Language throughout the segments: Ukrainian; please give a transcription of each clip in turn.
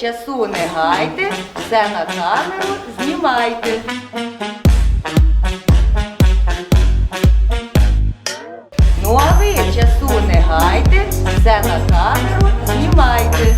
Часу не гайте, все на камеру знімайте. Ну а ви часу не гайте, все на камеру знімайте.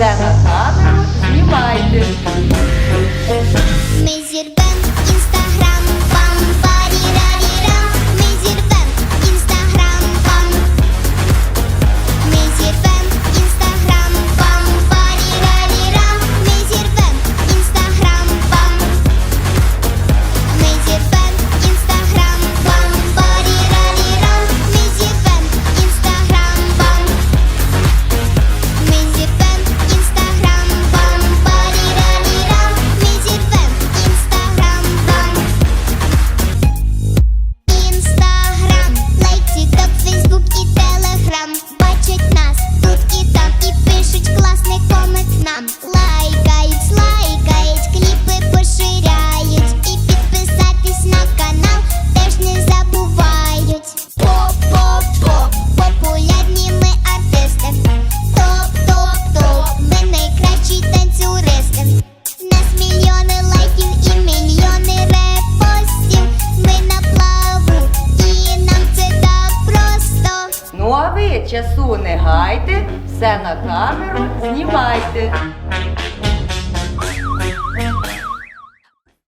Zé. Ну а ви часу не гайте, все на камеру знімайте.